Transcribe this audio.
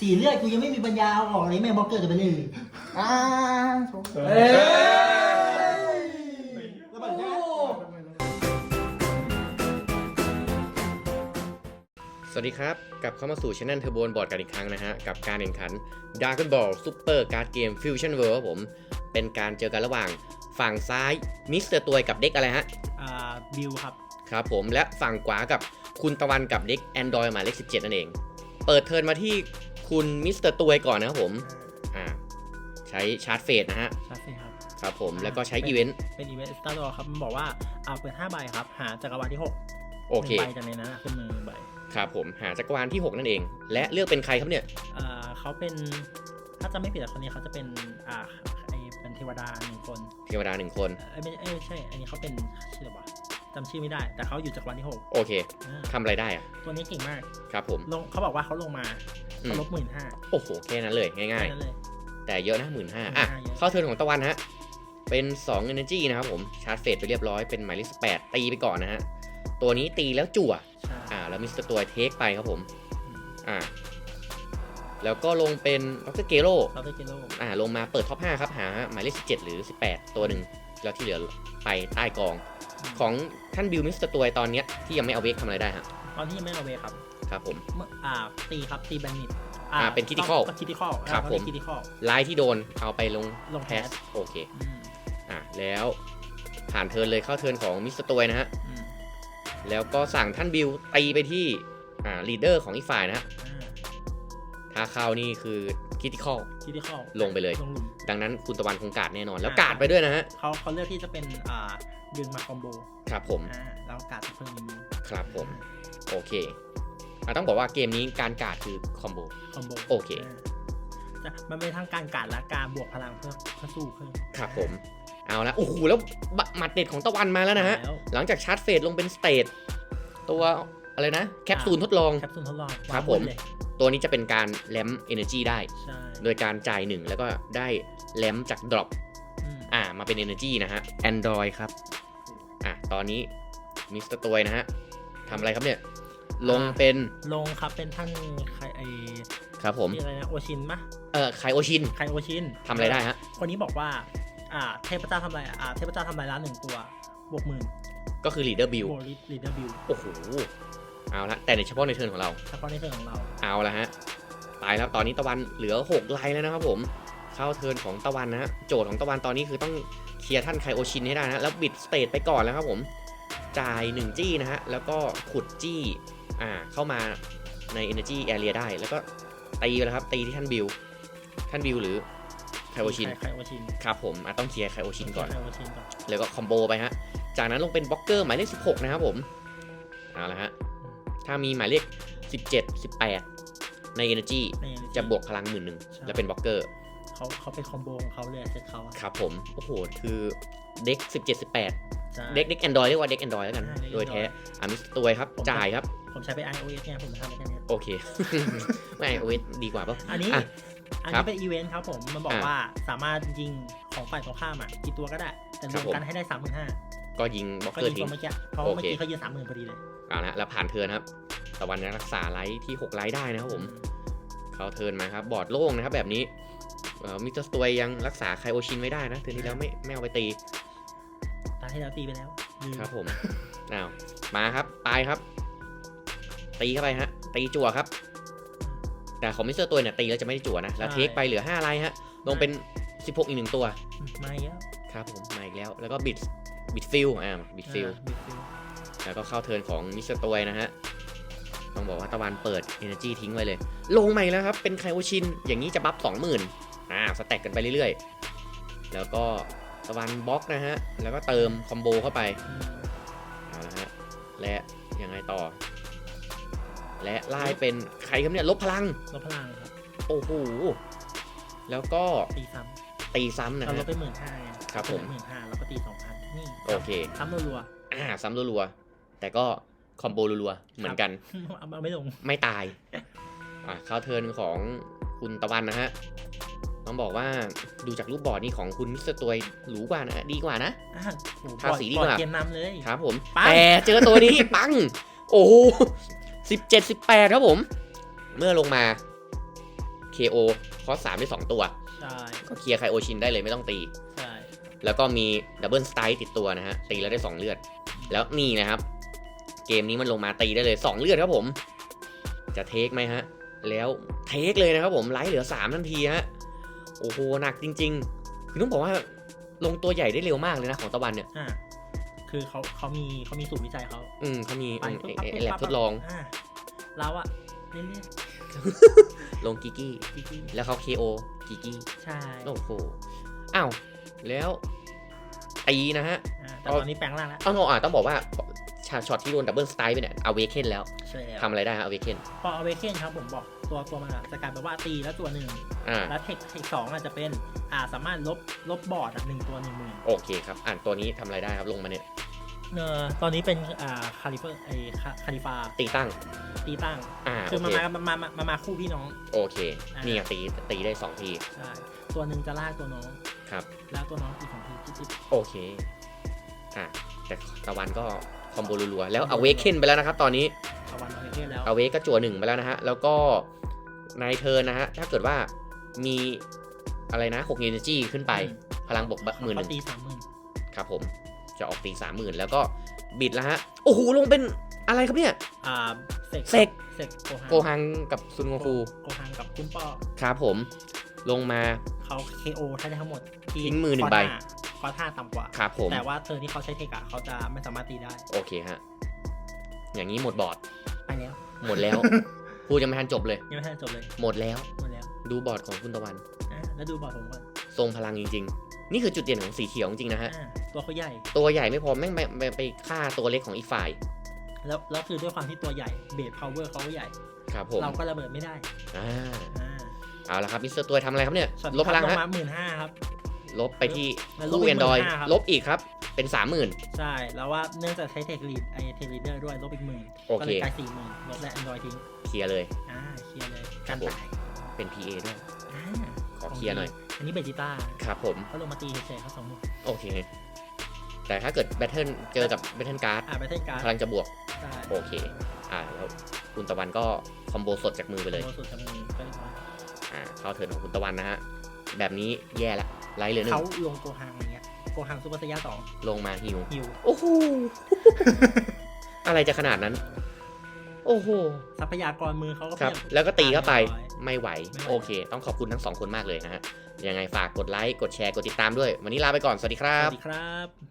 สีเลือดกูยังไม่มีปัญญาเอาออกเลยแม่งบล็อกเกอร์จะไปเลยอ่าเอ้ยระเบิดนะสวัสดีครับ กลับเข้ามาสู่ช anel เทอร์โบนบอร์ดกันอีกครั้งนะฮะ กับการแข่งขัน Dragon Ball Super Card Game Fusion World ครับผม เป็นการเจอกันระหว่างฝั่งซ้ายมิสเตอร์ตวยกับเด็กอะไรฮะ อ่าบิวครับ ครับผมและฝั่งขวากับคุณตะวันกับเด็ก Android หมายเลข17 นั่นเอง เปิดเทิร์นมาที่ คุณมิสเตอร์ตวยก่อนนะครับผม อ่า ใช้ชาร์จเฟสนะฮะ ชาร์จสิครับ ครับผม แล้วก็ใช้อีเวนต์ เป็นอีเวนต์สตาร์ดอครับ มันบอกว่าอ่าเปิด5ใบครับ หาจักรวาลที่ 6 โอเคใบจากในนั้นอะขึ้นมือหนึ่งใบ ครับผม หาจักรวาลที่ 6 นั่นเอง และเลือกเป็นใครครับเนี่ย อ่าเขาเป็น ถ้าจะไม่ผิดอะคนนี้เขาจะเป็น อ่าไอเป็นเทวดาหนึ่งคน เทวดาหนึ่งคนเอ้ยไม่เอ้ยไม่ใช่ อันนี้เขาเป็นชื่ออะไรวะจำชื่อไม่ได้ แต่เขาอยู่จักรวาลที่หกโอเคอ่าทำอะไรได้อะตัวนี้เก่งมาก ครับผมลงเขาบอกว่าเขาลงมาอืม เขาลบหมื่นห้าโอ้โห แค่นั้นเลย ง่ายแค่นั้นเลยๆแต่เยอะนะหมื่นห้าอะ15,000เยอะเข้าเทิร์นของตะวันฮะ เป็น2 Energy นะครับผม ชาร์จเฟสไปเรียบร้อย เป็นหมายเลข18ตีไปก่อนนะฮะ ตัวนี้ตีแล้วจั่วใช่อ่า แล้วมิสเตอร์ตัวเทคไปครับผม อ่า แล้วก็ลงเป็นดรเกโรเราได้กิโลอ่า ลงมาเปิดท็อป5ครับ หาหมายเลข17 หรือ 18 ตัวหนึ่ง แล้วที่เหลือไปใต้กอง ของท่านบิลมิสเตอร์ตัวตอนเนี้ยที่ยังไม่เอาเวกทำอะไรได้ฮะ ตอนนี้ยังไม่เอาเวครับ ครับผมเมื่ออ่าตีครับตีแบนนิดอ่าเป็น critical ก็คิติคอลครับผมคิติคอลไลท์ที่โดนเอาไปลงลงแพแพสสโอเคอ่าแล้วผ่านเทิร์นเลยเข้าเทิร์นของมิสเตอร์ตัวนะฮะแล้วก็สั่งท่านบิลตีไปที่อ่าลีดเดอร์ของอีกฝ่ายนะฮะถ้าเข้านี่คือคิติคอลคิติคอลลงไปเลยลงหลุมดังนั้นคุณตะวันคงการดแน่นอน แล้วอ่าการดไปด้วยนะฮะเขาเขาเลือกที่จะเป็นอ่าดึงมาคอมโบ ครับผมอ่าแล้วการดจะเพิ่มอีกมือครับผม โอเคอะ ต้องบอกว่าเกมนี้การการดคือคอมโบคอมโบโอเคจะมันเป็นทั้งการการดและการบวกพลังเพื่อเพื่อสู้เพิ่มครับผมเอาละโอ้โหแล้วบะหมัดเด็ดของตะวันมาแล้วนะฮะแล้วหลังจากชาร์จเฟสลงเป็นสเตทตัวอะไรนะแคปซูลทดลองแคปซูลทดลองครับวางผมเลยตัวนี้จะเป็นการแลมเอเนจีได้ใช่โดยการจ่ายหนึ่งแล้วก็ได้แลมจากดรอปอืมอ่ามาเป็น Energy นะฮะ Android ครับ อะ ตอนนี้มิสเตอร์ตวยนะฮะทำอะไรครับเนี่ย ลงเป็นลงครับเป็นท่านใครไอครับผมที่อะไรนะโอชินปะเอ่อไคโอชินใครโอชินทำอะไรได้ฮะคนนี้บอกว่า อ่าเทพเจ้าทำอะไรอ่าเทพเจ้าทำลายล้านหนึ่งตัวบวกหมื่นก็คือ Leader Build บวกลีดเดอร์บิลโอ้โหเอาละแต่ในเฉพาะในเทิร์นของเราเฉพาะในเรื่องของเราเอาละฮะตายแล้วตอนนี้ตะวันเหลือ6ไลน์แล้วนะครับผมเข้าเทิร์นของตะวันนะฮะโจทย์ของตะวันตอนนี้คือต้องเคลียร์ท่านไคโอชินให้ได้นะแล้วบิดสเตทไปก่อนแล้วครับผมจ่าย1จี้นะฮะแล้วก็ขุดจี้ อ่าเข้ามาใน Energy Area ได้ แล้วก็ตีไปแล้วครับ ตีที่ท่านบิลท่านบิลหรือไคโอชินใครโอชินครับผมอะต้องเคลียร์ไคโอชินก่อนใครโอชินก่อน แล้วก็คอมโบไปฮะ จากนั้นลงเป็นบล็อกเกอร์หมายเลข 16 นะครับผมเอาละฮะ ถ้ามีหมายเลข 17 18 ใน Energy ในจะบวกพลังหมื่นหนึ่งใช่แล้วเป็นบล็อกเกอร์เขาเขาเป็นคอมโบของเขาเลยเซตเขาอะครับผม โอ้โห คือเด็ก17 18ใช่ เด็กเด็กแอนดรอยเรียกว่าเด็กแอนดรอยแล้วกันใช่เด็กโดยแท้ Android อะมิสตัวยครับผมจ่ายครับ ผมใช้เป็น iOS เนี่ยผมทำได้แค่เนี้ยโอเค ไม่โอเวดีกว่าป่ะ อันนี้อะอันครันี้บเป็นอีเวนต์ครับผม มันบอกอะว่าสามารถยิงของฝ่ายตรงข้ามอะกี่ตัวก็ได้ แต่รครับวมผมกันให้ได้สามหมื่นห้าก็ยิงบล็อกก็เกอยิร์งทิ้ตังวเมื่อกี้เพราะโอว่าเคเมื่อกี้เขายืนสามหมื่นพอดีเลยเอาละแล้วผ่านเทิร์นครับตะวันยังรักษาไลท์ที่6ไลท์ได้นะครับผมเขาเทิร์นมาครับ บอร์ดโล่งนะครับแบบนี้เอ่อมิสเตอร์สตวยยังรักษาไคโอชินไว้ได้นะเทิร์นที่แล้วไม่ไม่เอาไปตี ตาที่แล้วตีไปแล้วลืมครับผมอ้าวมาครับตายครับ ตีเข้าไปฮะ ตีจั่วครับ แต่ของมิสเตอร์ตัวเนี่ยตีแล้วจะไม่ได้จั่วนะแล้วเทคไปเหลือ5ไลน์ฮะ ลงเป็น 16 อีกหนึ่งตัว มาเยอะครับผมมาอีกแล้ว แล้วก็บิดบิดฟิลอ่าบิดฟิลบิดฟิลแล้วก็เข้าเทิร์นของมิสเตอร์ตัวนะฮะต้องบอกว่าตะวันเปิด Energy ทิ้งไว้เลย ลงใหม่แล้วครับ เป็นไคโอชิน อย่างนี้จะบัฟ20,000อ่าสแต็กกันไปเรื่อยๆ แล้วก็ ตะวันบล็อกนะฮะ แล้วก็เติมคอมโบเข้าไปอืมเอาละฮะ และยังไงต่อ และไล่เป็นใครครับเนี่ยลบพลังลดพลังครับ โอ้โห แล้วก็ตีซ้ตีซ้ำำนะเราลฮะดไปหมื่นห้าครับผมหมื่นห้าแล้วก็ตีสองพันนี่ โอเค ซ้ำรัวอ่า ซ้ำรัวๆแต่ก็คอมโบรัวๆเหมือนกันๆเอาเอาไม่ลง ไม่ตาย อ่าเข้าเทิร์นของคุณตะวันนะฮะ ต้องบอกว่าดูจากรูปบอร์ดนี่ของคุณมิสเตอร์ตวยหรูกว่านะ ดีกว่านะอะโหทาสีดีกว่าบอเกมนำเลยครับผมปังแต่เจอตัวนี้ปัง โอ้โหสิบเจ็ดสิบแปดครับผม เมื่อลงมา KO คอสสามได้สองตัวใช่ก็เคลียร์ไคโอชินได้เลยไม่ต้องตีใช่แล้วก็มีดับเบิลสไตล์ติดตัวนะฮะ ตีแล้วได้ 2 เลือด แล้วนี่นะครับ เกมนี้มันลงมาตีได้เลย 2 เลือดครับผม จะเทคไหมฮะ แล้วเทคเลยนะครับผม ไลท์เหลือ 3 ทันทีฮะ โอ้โหหนักจริง ๆ คือต้องบอกว่าลงตัวใหญ่ได้เร็วมากเลยนะของตะวันเนี่ยอ่าคือเขาเขามีเขามีสูตรวิจัยเขาอืมเขามีไปอืมปุ๊บไอ้ปั๊บไอ้ปุ๊บแลบปั๊บทดลองอ่าเราอะเรื่อยลงกิกกี้ๆจริงแล้วเขา KO กิกกี้ๆใช่โอ้โหอ้าวแล้วตีนะฮะอ่าแต่ตอนนี้แปลงร่างแล้วต้องอะต้องบอกว่า ช็อตช็อตที่โดนดับเบิลสไตล์ไปเนี่ยเอาเวเคนแล้วใช่แล้วทำอะไรได้ฮะเอาเวเคนพอเอาเวเคนครับผมบอกตัวตัวมันอะจะกลายเป็นว่าตีแล้วตัวหนึ่งอ่าแล้วเทคเทคสองอาจจะเป็นอ่าสามารถลบลบบอร์ดอะหนึ่งตัวหนึ่งหมื่นโอเคครับอ่านตัวนี้ทำอะไรได้ครับลงมาเนี่ยเออตอนนี้เป็นอ่าคาลิเฟอร์ไอคาคาลิฟาตีตั้ง ตีตั้งอ่าคือโอมาเคมามามามามาคู่พี่น้อง โอเคอ่านี่นี่ไงตีตีได้สองทีใช่ตัวหนึ่งจะลากตัวน้องครับ แล้วตัวน้องอีกสองทีจิ๊บโอเคอ่าแต่ตะวันก็ คอมโบรัวๆแล้วเอาเวเคนไปแล้วนะครับ ตอนนี้ๆตะวันเอาเวเคนแล้วเอาเวกก็จั่วหนึ่งไปแล้วนะฮะ แล้วก็ในเทิร์นนะฮะ ถ้าเกิดว่ามีอะไรนะ6 energy ขึ้นไป พลังบวกหมื่นหนึ่งเขาตีสามหมื่นครับผม จะออกตีสามหมื่นแล้วก็บิดแล้วฮะ โอ้โห ลงเป็นอะไรครับเนี่ย อ่า เซกเซกเซกโกฮังโกฮังกับซุนโงฟูโกฮังกับคุณป้อครับผม ลงมาเขา KO ถ้าได้ทั้งหมดทิ้งมือหนึ่งใบ คอท่าต่ำกว่า ครับผม แต่ว่าเธอที่เขาใช้เทคอะเขาจะไม่สามารถตีได้ โอเคฮะ อย่างนี้หมดบอร์ด ไปแล้ว หมดแล้ว พูดยังไม่ทันจบเลย ยังไม่ทันจบเลย หมดแล้ว หมดแล้วดูบอร์ดของคุณตะวัน อะแล้วดูบอร์ดผมก่อนทรงพลังจริง ๆ นี่คือจุดเด่นของสีเขียวจริงๆนะฮะ อะตัวเขาใหญ่ ตัวใหญ่ไม่พอแม่งไปไปไปฆ่าตัวเล็กของอีกฝ่าย แล้วแล้วคือด้วยความที่ตัวใหญ่ เบสพาวเวอร์เขาใหญ่ ครับผม เราก็ระเบิดไม่ได้ อ่า อ่าเอาละครับมิสเตอร์ตัวทำอะไรครับเนี่ย ช็อตลบพลังลฮะงมาหมื่นห้าครับ ลบไปที่แล้วลบคู่อีกแอนดรอย15,000ครับ ลบอีกครับ เป็นสามหมื่นใช่ แล้วว่าเนื่องจากใช้เทคลีดไอเทคลีดเดอร์ด้วยลบอีกหมื่นโอก็เคเลยกลายสี่หมื่นลบและแอนดรอยทิ้งเคลียร์เลย อ่าเคลียร์เลยครักับนผมตายเป็น PA ด้วย อ่าขอเคลียร์หน่อย อันนี้เบจิต้าครับผมก็ลงมาตีเฉยๆเขาสองหมื่นโอเค แต่ถ้าเกิดแบทเทิลเจอกับแบทเทิลการ์ดอ่าไปเทนการ์พลังจะบวกใช่โอเค อ่า แล้วคุณตะวันก็คอมโบสดจากมือไปเลย โมสุดจำมือก็เรียบร้อยอ่า เข้าเทิร์นของคุณตะวันนะฮะ แบบนี้แย่ละ ไลท์เหลยหนึ่เขางลงโกฮังอย่างเงี้ยโกฮังซูเปอร์ไซย่าสองลงมาฮิว ฮิวโอ้โห อะไรจะขนาดนั้น โอ้โห ทรัพยากรมือเขาก็ครับ เพียบแล้วก็ตีเข้าไป ร้อยไม่ไหวไม่ไหว โอเค ต้องขอบคุณทั้งสองคนมากเลยนะฮะ ยังไงฝากกดไลค์ กดแชร์ กดติดตามด้วย วันนี้ลาไปก่อน สวัสดีคสรับวัสดีครับ